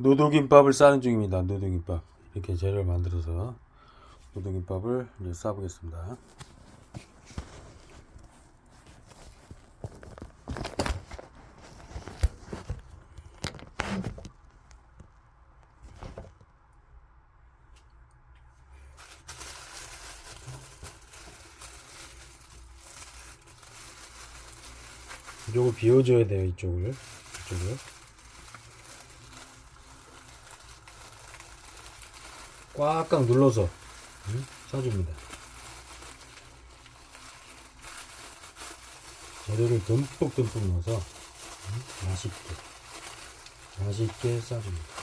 노도김밥을 싸는 중입니다. 노도김밥. 이렇게 재료를 만들어서 노도김밥을 이제 싸보겠습니다. 이쪽을 비워줘야 돼요. 이쪽을. 이쪽을. 꽉꽉 눌러서 응? 싸줍니다. 재료를 듬뿍 듬뿍 넣어서 응? 맛있게 맛있게 싸줍니다.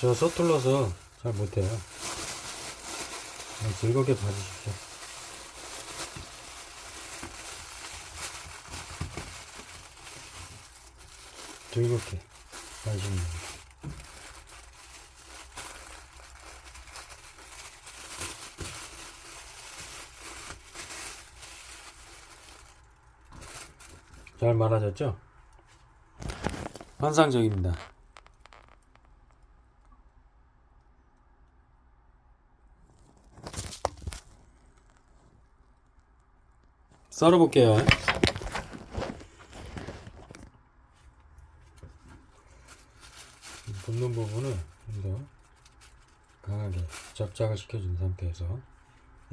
저 서툴러서 잘 못해요. 즐겁게 봐주십시오. 즐겁게 됩니다. 잘 말아졌죠? 환상적입니다. 썰어볼게요. 굽는 부분을 좀 더 강하게 접착을 시켜준 상태에서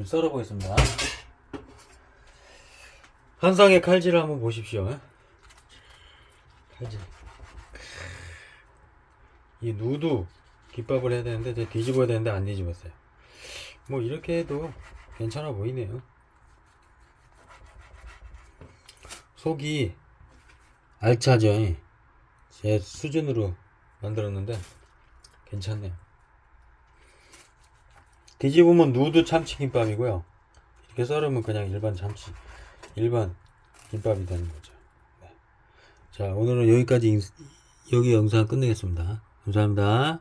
썰어보겠습니다. 한상의 칼질을 한번 보십시오. 칼질. 이 누드 김밥을 해야 되는데 뒤집어야 되는데 안 뒤집었어요. 뭐 이렇게 해도 괜찮아 보이네요. 속이 알차죠. 제 수준으로 만들었는데 괜찮네요. 뒤집으면 누드 참치김밥이고요. 이렇게 썰으면 그냥 일반 참치, 일반 김밥이 되는 거죠. 네. 자, 오늘은 여기까지 인- 여기 영상 끝내겠습니다. 감사합니다.